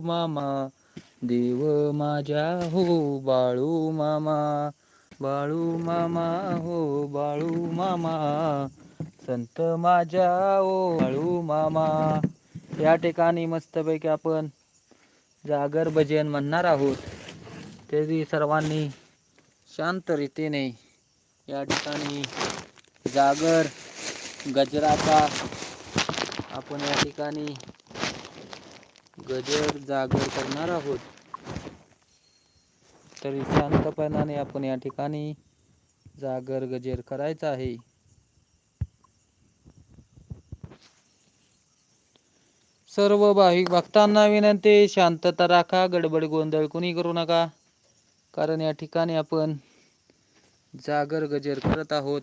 मामा देव माझ्या हो बाळू मामा बाळू मामा हो बाळू मामा संत माझ्या ओ बाळू मामा. या ठिकाणी मस्तपैकी आपण जागर भजन म्हणणार आहोत. तरी सर्वांनी शांत रीतीने या ठिकाणी जागर गजराचा आपण या ठिकाणी गजर जागर करणार आहोत. तरी शांतपणाने आपण या ठिकाणी जागर गजर करायचा आहे. सर्व भाविक भक्तांना विनंती शांतता राखा गडबड गोंधळ कुणी करू नका. कारण या ठिकाणी आपण जागर गजर करत आहोत.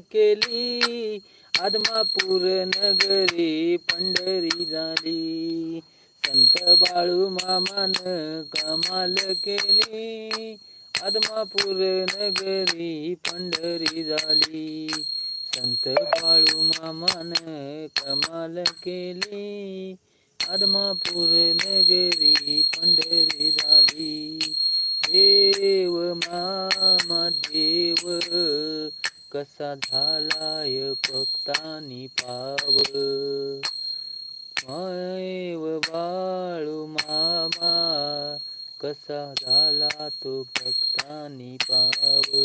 केली. आदमापूर नगरी पंढरी झाली. संत बाळू मामान कमाल केली. आदमापूर नगरी पंढरी झाली. संत बाळू मामान कमाल केली. आदमापूर नगरी पंढरी कसा झालाय भक्तानी पाव. मैव बाळू मामा कसा झाला तो भक्तानी पाव.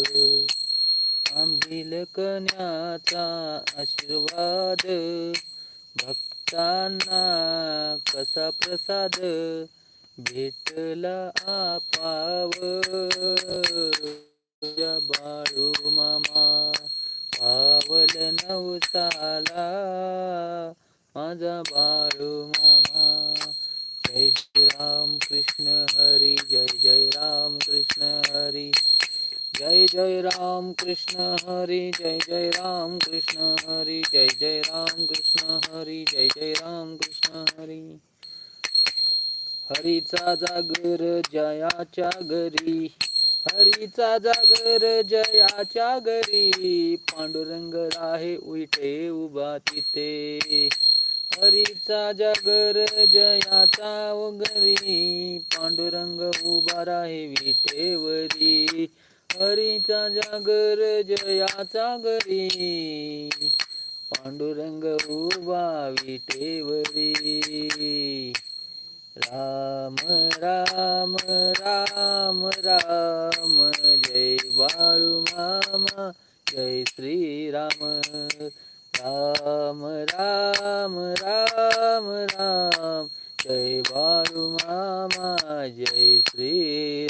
आंबील कन्याचा आशीर्वाद भक्तांना कसा प्रसाद भेटला आपाव. बाळू मामा आवल नवसाला माझा बाळू मामा. जय जय राम कृष्ण हरी जय जय राम कृष्ण हरी. जय जय राम कृष्ण हरी जय जय राम कृष्ण हरी. जय जय राम कृष्ण हरी जय जय राम कृष्ण हरी. हरीचा जागर जयाच्या घरी. हरीचा जागर जयाच्या घरी. पांडुरंग आहे उलटे उभा तिथे. हरीचा जागर जयाचा घरी. पांडुरंग उभा राहे विटेवरी. हरीचा जागर जयाचा घरी. पांडुरंग उभा विटेवरी. राम राम राम राम. बाळू मामा जय श्री राम राम राम राम. राम जय बाळू मामा जय श्री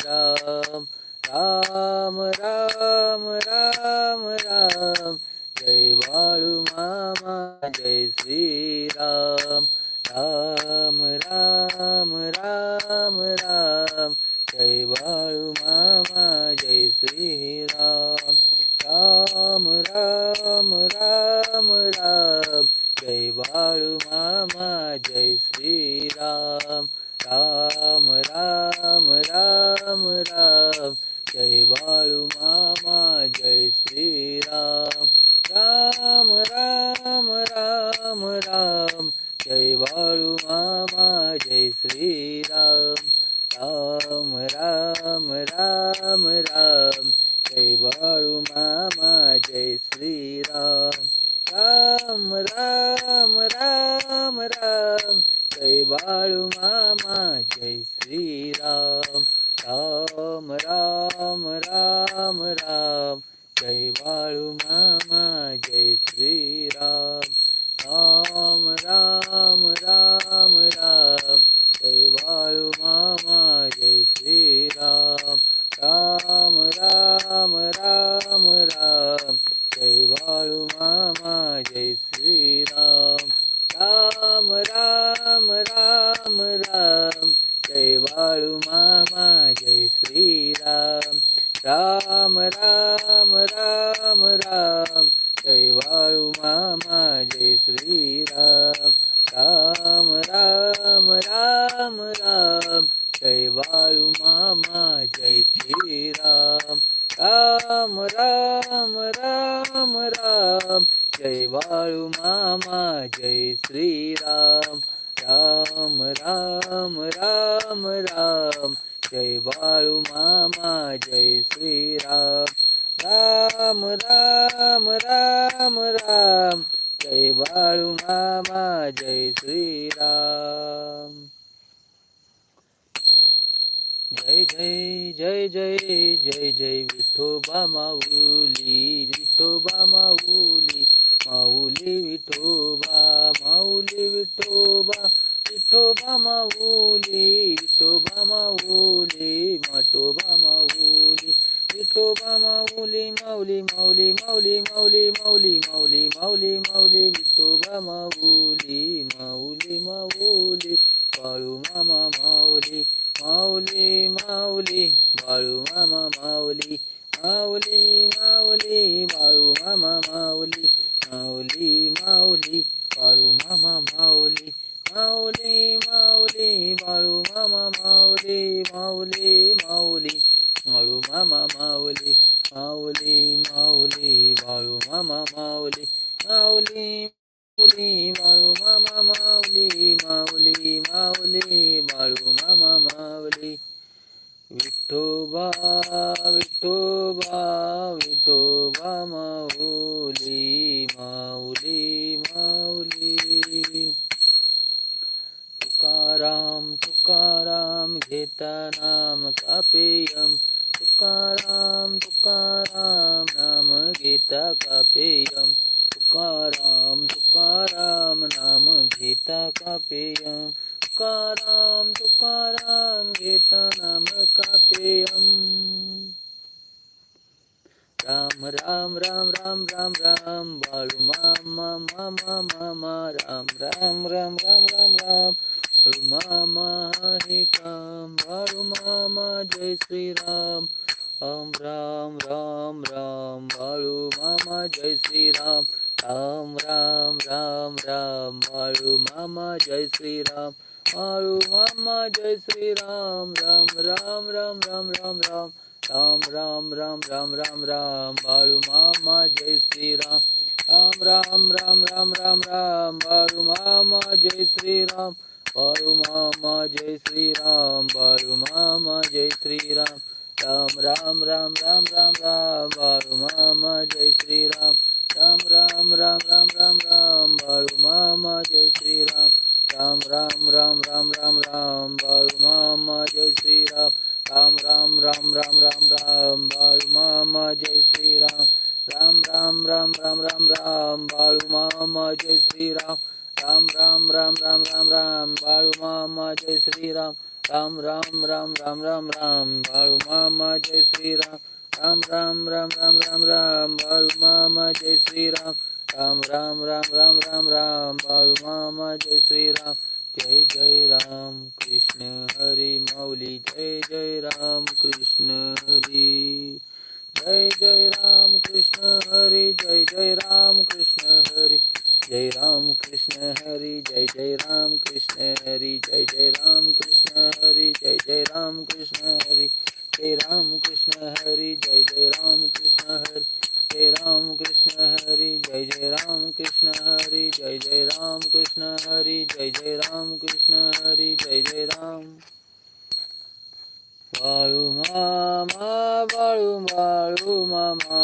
राम राम राम राम. राम जय बाळू मामा जय श्री राम राम राम राम राम. जय बाळू मामा जय श्रीराम. राम राम राम राम. जय बाळू मामा जय श्रीराम. राम राम राम राम. जय बाळू मामा जय श्रीराम. राम राम राम राम. जय बाळू मामा जय श्रीराम. राम राम राम राम. जय बाळू मामा जय श्रीराम. राम राम राम राम. जय बाळू मामा जय श्रीराम. राम राम राम राम. जय बाळू मामा जय श्रीराम. राम राम राम राम. ಬಾಳು ಮಾಮ राम। जय बाळू मामा जय श्रीराम। राम राम राम राम। जय बाळू मामा जय श्रीराम। जय जय जय जय जय जय विठोबा माऊली विठोबा माऊली माऊली विठोबा माऊली विठोबा। विठोबा माऊली विठोबा माऊली माटोबा माऊली विठोबा माऊली माऊली माऊली माऊली माऊली माऊली माऊली माऊली माऊली विठोबा माऊली माऊली माऊली बाळू मामा माऊली माऊली माऊली बाळू मामा माऊली माऊली माऊली बाळू मामा माऊली माऊली माऊली बाळू मामा माऊली माऊली माऊली माळू मामा माऊली माऊली माऊली माळू मामा माऊली माऊली माऊली माळू मामा माऊली माऊली माऊली माळू मामा माऊली माऊली माऊली माळू मामा माऊली विठोबा विठोबा विठोबा माऊली माऊली माऊली तुकाराम तुकाराम घेता नाम कापेयम। तुकाराम तुकाराम नाम घेता कापेयम। तुकाराम तुकाराम नाम घेता कापेयम। तुकाराम तुकाराम घेता नाम कापेयम। राम राम राम राम राम राम बाळू मामा मामा मामा राम राम राम राम राम राम। बाळू मामा हे काम बाळू मामा जय श्रीराम राम राम राम राम बाळू मामा जय श्रीराम राम राम राम राम बाळू मामा जय श्रीराम बाळू मामा जय श्रीराम राम राम राम राम राम राम राम राम राम राम राम राम बाळू मामा जय श्रीराम राम राम राम राम राम राम बाळू मामा जय श्रीराम बाळू मामा जय श्रीराम बाळू मामा जय श्रीराम राम राम राम राम राम राम बाळू मामा जय श्रीराम राम राम राम राम राम राम बाळू मामा जय श्रीराम राम राम राम राम राम राम बाळू मामा जय श्रीराम राम राम राम राम राम राम बाळू मामा जय श्रीराम राम राम राम राम राम राम बाळू मामा जय श्रीराम राम राम राम राम राम राम बाळू मामा जय श्रीराम राम राम राम राम राम राम बाळू मामा जय श्रीराम राम राम राम राम राम राम बाळू मामा जय श्रीराम राम राम राम राम राम राम बाळू मामा जय श्रीराम जय जय राम कृष्ण हरी माऊली जय जय राम कृष्ण हरी जय जय राम कृष्ण हरी जय जय राम कृष्ण हरी जय राम कृष्ण हरी जय जय राम कृष्ण हरी जय जय राम कृष्ण हरी जय जय राम कृष्ण हरी जय राम कृष्ण हरी जय जय राम कृष्ण हरी जय राम कृष्ण हरी जय जय राम कृष्ण हरी जय जय राम कृष्ण हरी जय जय राम कृष्ण हरी जय जय राम बाळू मामा बाळू बाळू मामा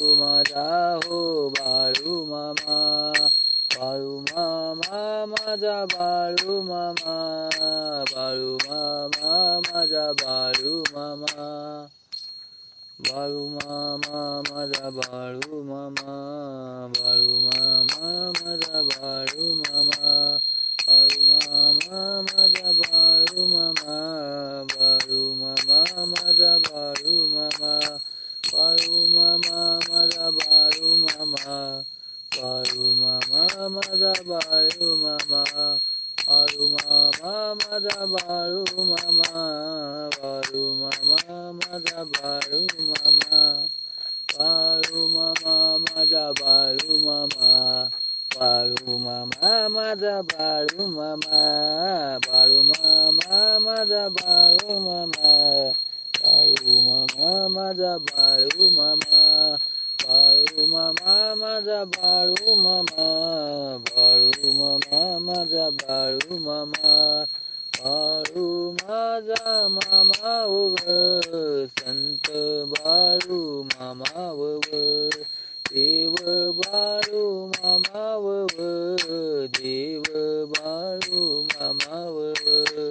ma da ho baru ma ma baru ma ma ma da baru ma ma baru ma ma ma da baru ma ma baru ma ma ma da baru ma ma baru ma ma ma da baru ma ma baru ma ma ma da baru ma ma baru ma ma ma da baru ma ma baru ma ma baru mama baru mama mada baru mama baru mama mada baru mama baru mama mada baru mama baru mama mada baru mama baru mama mada baru mama baru mama mada baru mama baru mama maza baru mama Balu मामा माझा बाळू मामा बाळू मामा माझा बाळू मामा बाळू माझा मामा उग संत बाळू मामा वव देव बाळू मामा वव देव बाळू मामा वव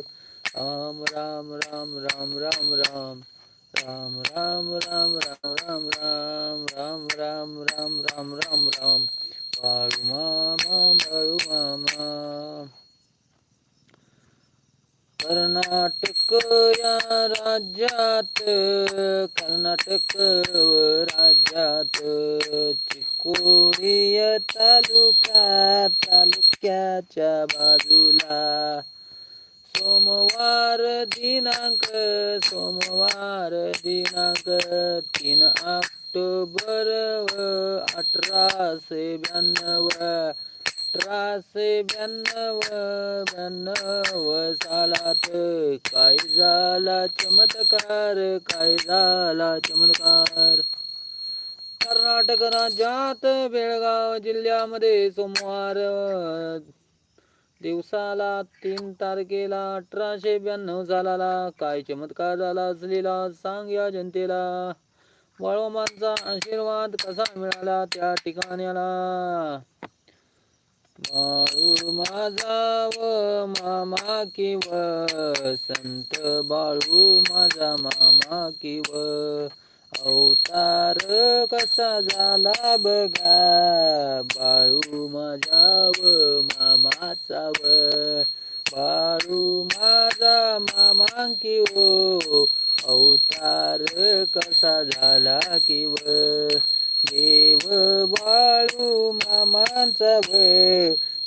राम राम राम राम राम राम. राम राम राम राम राम राम राम राम राम राम राम राम बाळू मामा बाळू मामा कर्नाटक या राज्यात कर्नाटक राज्यात चिकोडी तालुका तालुक्याच्या बाजूला सोमवार दिनांक सोमवार दिनांक तीन ऑक्टोबर अठराशे ब्याण्णव अठराशे ब्याण्णव ब्याण्णव सालात काय झाला चमत्कार काय झाला चमत्कार? कर्नाटक राज्यात बेळगाव जिल्ह्यामध्ये सोमवार दिवसाला तीन तारखेला अठराशे ब्याण्णव सालाला काय चमत्कार झाला असलेला सांग या जनतेला. वळवमांचा आशीर्वाद कसा मिळाला त्या ठिकाण्याला बाळू माझा व मामा किव संत बाळू माझा मामा किव. अवतार कसा झाला बघा. बाळू माझाव मामाचाव बाळू माझा मामांकी हो अवतार कसा झाला किव. देव बाळू मामांचा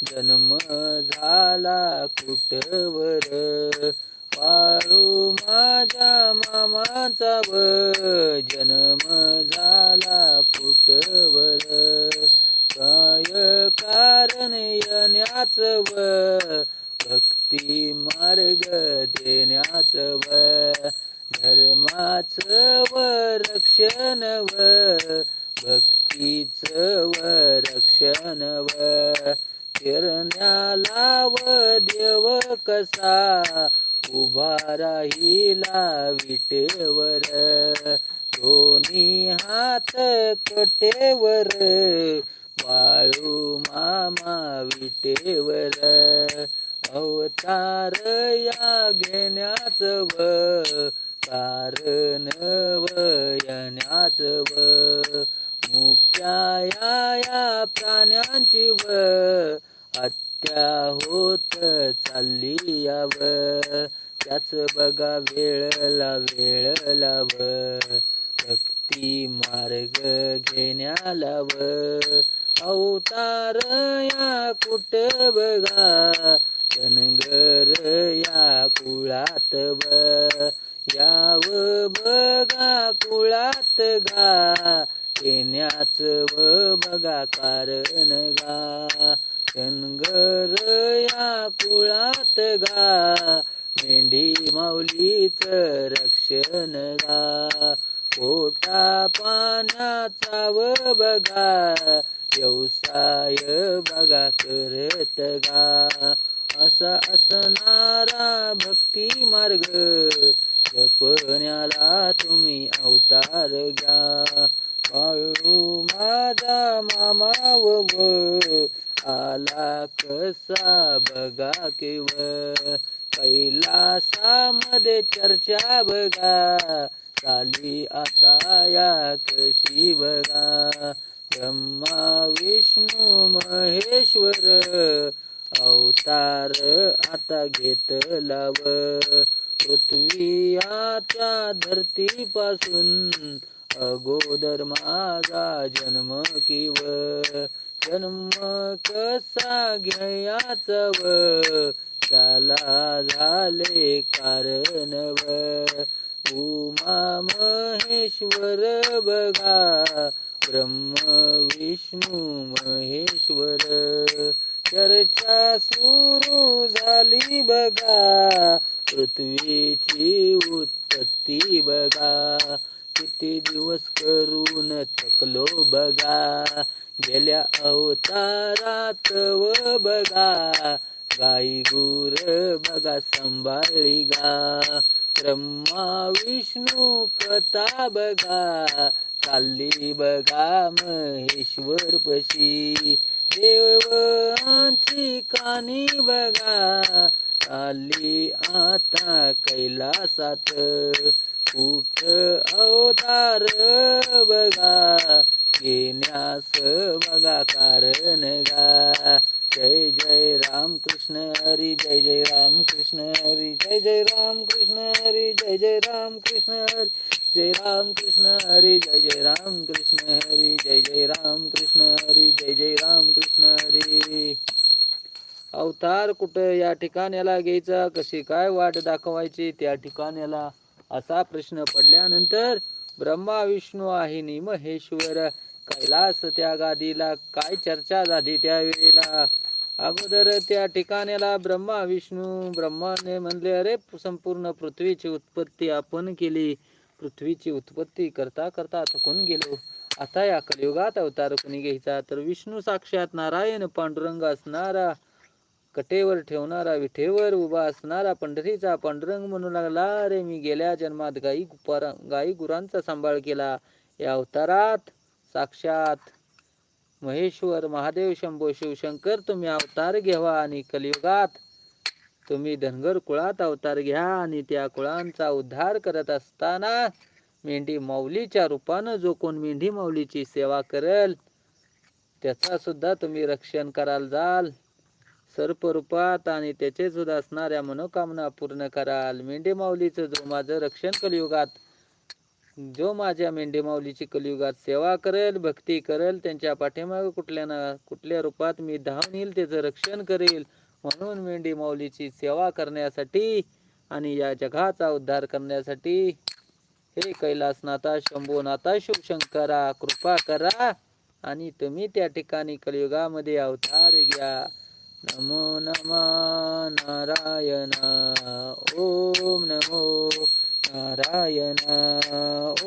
जन्म झाला कुटवर बाळू माझ्या मामाचा व जन्म झाला कुटवर काय कारण येण्याच व? भक्ती मार्ग देण्याच व? धर्माच व रक्षण व? भक्तीच व रक्षण व? किरण्याला व देव कसा? उभा राहिला विटेवर. दोन्ही हात कटेवर. बाळू मामा विटेवर. अवतार या घेण्याच व कारण व येण्याच व मुक्या या या प्राण्यांची व. त्या होत चालली याव त्याच बघा वेळला वेळ लाव भक्ती मार्ग घेण्या लाव अवतार या कुट बघा? धनगर या कुळात ब याव बघा कुळात गा. येण्याच व बघा कारण गा. कनगर या कुळात गा. मेंढी माऊलीच रक्षण गा. पोटा पाण्याचा व बघा. व्यवसाय बघा करत गा. असा असणारा भक्ती मार्ग. जपण्याला तुम्ही अवतार घ्या. बाळू माझा मामा व आला कसा बघा केव कैलासामध्ये चर्चा बघा. चाली आता या कशी बघा ब्रह्मा विष्णू महेश्वर. अवतार आता घेत लाव. पृथ्वी आता धरतीपासून अगोदर माझा जन्म किव. जन्म कसा घ्यायचा व? त्याला झाले कारण व? उमा महेश्वर बघा ब्रह्म विष्णू महेश्वर. चर्चा सुरू झाली बघा पृथ्वीची उत्पत्ती बघा. किती दिवस करून थकलो बघा. गेल्या अवतारात व बघा. गाई गुर बघा सांभाळी गा. ब्रह्मा विष्णू कथा बघा. चालली बघा महेश्वर पशी. देवांची कानी बघा. आली आता कैलासात कुठ अवतार बघा घेण्यास बघा कारण गा. जय जय राम कृष्ण हरी जय जय राम कृष्ण हरी जय जय राम कृष्ण हरी जय जय राम कृष्ण हरी जय राम कृष्ण हरी जय जय राम कृष्ण हरी जय जय राम कृष्ण हरी जय जय राम कृष्ण हरी. अवतार कुठं या ठिकाण्याला घ्यायचा? कशी काय वाट दाखवायची त्या ठिकाण्याला? असा प्रश्न पडल्यानंतर ब्रह्मा विष्णू आहे नि महेश्वर कैलास त्या गादीला काय चर्चा झाली त्यावेळेला? अगोदर त्या ठिकाण्याला ब्रह्मा विष्णू ब्रह्माने म्हणले अरे संपूर्ण पृथ्वीची उत्पत्ती आपण केली. पृथ्वीची उत्पत्ती करता करता थकून गेलो? आता या कलियुगात अवतार कोणी घ्यायचा? तर विष्णू साक्षात नारायण पांडुरंग असणारा कटेवर ठेवणारा विठेवर उभा असणारा पंढरीचा पांडुरंग म्हणू लागला. रे मी गेल्या जन्मात गाई गुपारा गाई गुरांचा सांभाळ केला. या अवतारात साक्षात महेश्वर महादेव शंभो शिवशंकर तुम्ही अवतार घ्यावा आणि कलियुगात तुम्ही धनगर कुळात अवतार घ्या आणि त्या कुळांचा उद्धार करत असताना मेंढी माऊलीच्या रूपानं जो कोण मेंढी माऊलीची सेवा करेल. त्याचा सुद्धा तुम्ही रक्षण कराल जाल. सर्प रूपात आणि त्याचे सुद्धा असणाऱ्या मनोकामना पूर्ण कराल. मेंढे माऊलीचं जो माझं रक्षण कलियुगात जो माझ्या मेंढे माऊलीची कलियुगात सेवा करेल भक्ती करेल त्यांच्या पाठीमागे कुठल्या ना कुठल्या रूपात मी धावून येईल त्याचं रक्षण करेल म्हणून मेंढी माऊलीची सेवा करण्यासाठी आणि या जगाचा उद्धार करण्यासाठी हे कैलासनाथा शंभूनाथा शिवशंकरा कृपा करा आणि तुम्ही त्या ठिकाणी कलियुगामध्ये अवतार घ्या. नमो नमा नारायण ओम नमो नारायण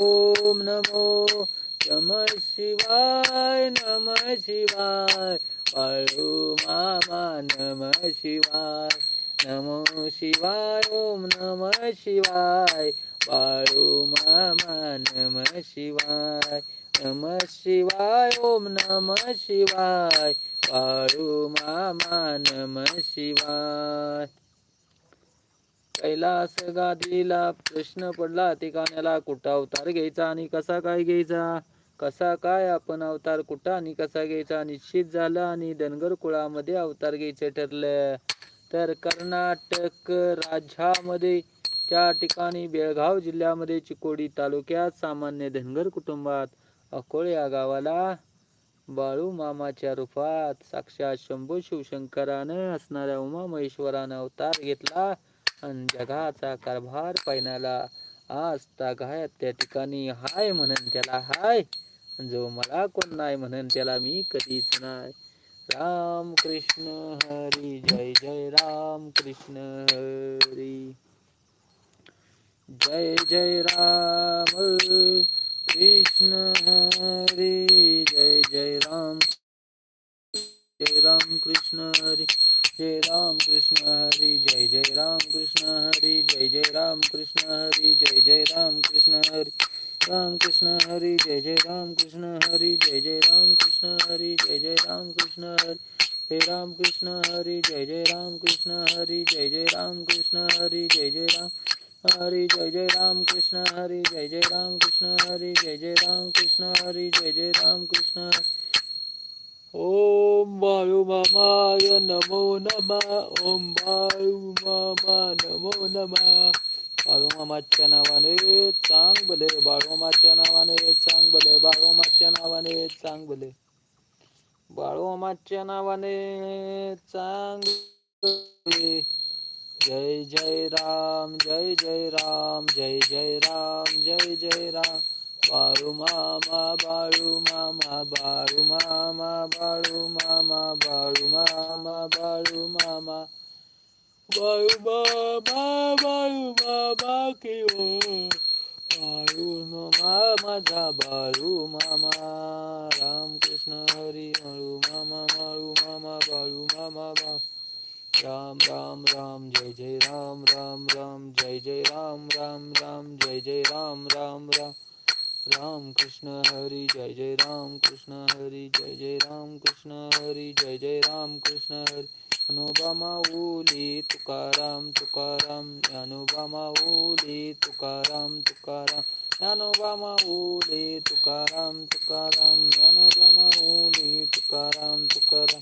ओम नमो नम शिवाय नम शिवाय बाळू मामा नम शिवाय नमो शिवाय ओम नम शिवाय बाळू मामा नम शिवाय नम शिवाय ओम नम शिवाय बाळू मामा नम शिवाय कैलास गादीला प्रश्न पडला ठिकाण्याला कुठं अवतार घ्यायचा आणि कसा काय घ्यायचा? कसा काय आपण अवतार कुठं आणि कसा घ्यायचा? निश्चित झालं आणि धनगर कुळामध्ये अवतार घ्यायचं ठरलं. तर कर्नाटक राज्यामध्ये त्या ठिकाणी बेळगाव जिल्ह्यामध्ये चिकोडी तालुक्यात सामान्य धनगर कुटुंबात अकोळ या गावाला बाळू मामाच्या रूपात साक्षात शंभू शिवशंकरानं असणाऱ्या उमा महेश्वरानं अवतार घेतला आणि जगाचा कारभार पैनाला आज तागायत त्या ठिकाणी हाय म्हणन त्याला हाय. जो मला कोण नाही म्हणन त्याला मी कधीच नाही. राम कृष्ण हरी जय जय राम कृष्ण हरी. जय जय राम कृष्ण हरी. जय राम जय राम कृष्ण हरी जय राम कृष्ण हरी जय जय राम कृष्ण हरी जय जय राम कृष्ण हरी जय जय राम कृष्ण हरी राम कृष्ण हरी जय जय राम कृष्ण हरी जय जय राम कृष्ण हरी जय जय राम कृष्ण हरी जय राम कृष्ण हरी जय जय राम कृष्ण हरी जय जय राम कृष्ण हरी जय जय राम हरी जय जय राम कृष्ण हरी जय जय राम कृष्ण हरी जय जय राम कृष्ण हरी जय जय राम कृष्ण हरी ओम बाळू मामाय नमो नमः ओम बाळू मामा नमो नमः बाळू मामाच्या नावाने चांग भले बाळू मामाच्या नावाने चांग भले बाळू मामाच्या नावाने चांग भले बाळू मामाच्या नावाने चांग जय जय राम जय जय राम जय जय राम जय जय राम बाळू मामा बाळू मामा बाळू मामा बाळू मामा बाळू मामा बाळू मामा बाळू मामा बाळू मामा की बाळू मामा माझा बाळू मामा रामकृष्ण हरी बाळू मामा बाळू मामा बाळू मामा बा राम राम राम जय जय राम राम राम जय जय राम राम राम जय जय राम राम राम राम कृष्ण हरी जय जय राम कृष्ण हरी जय जय राम कृष्ण हरी जय जय राम कृष्ण हरी ज्ञानोबा तुकाराम तुकाराम। ज्ञानोबा माऊली तुकाराम तुकाराम। ज्ञानोबा माऊली तुकाराम तुकाराम। ज्ञानोबा माऊली Tukaram Tukaram.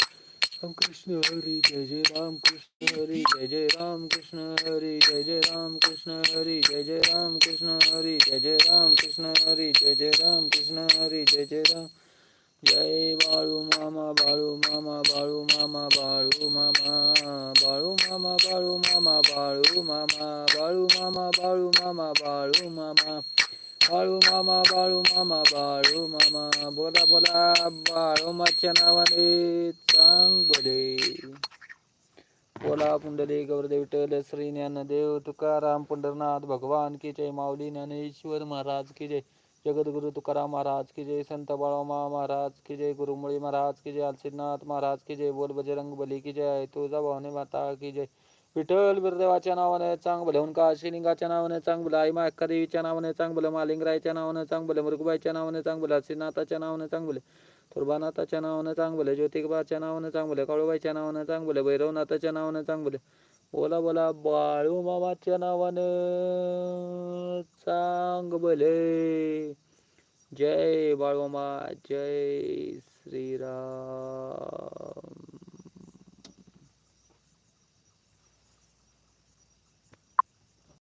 Ram Krishna Hari Jai Jai Ram Krishna Hari Jai Jai Ram Krishna Hari Jai Jai Ram Krishna Hari Jai Jai Ram Krishna Hari Jai Jai Ram Krishna Hari Jai Jai Ram Krishna Hari Jai Jai Ram Jai Balu Mama Balu Mama Balu Mama Balu Mama Balu Mama Balu Mama Balu Mama Balu Mama Balu Mama Balu Mama Balu मामा बाळू मामा बाळू मामा बोला बोला बाळू माच्या नावाने चांग बोले बोला पुंडली गौरदेव विठ्ठल श्री ज्ञानदेव तुकाराम पंढरनाथ भगवान की जय माऊली ज्ञानेश्वर महाराज की जय जगद्गुरु तुकाराम महाराज की जय संत बाळोमा महाराज की जय गुरुमुळी महाराज की जय अलसिद्धनाथ महाराज की जय बोल बजरंग बली की जय तुळजा भावने माता की जय विठ्ठल बिरदेवाच्या नावाने चांग भले हुनका श्रीलिंगाच्या नावाने चांग भलं आई मायक्का देवीच्या नावाने चांग भलं मालिंगरायच्या नावाने चांग भलं मृगबाईच्या नावाने चांग भलं श्रीनाथाच्या नावाने चांग भलं तुर्बानाथाच्या नावानं चांग भलं ज्योतिबाच्या नावानं चांग भलं काळूबाईच्या नावानं चांग भलं भैरवनाथाच्या नावानं चांग भलं बोला बोला बाळू मामाच्या नावानं चांग भले जय बाळूमा जय श्रीराम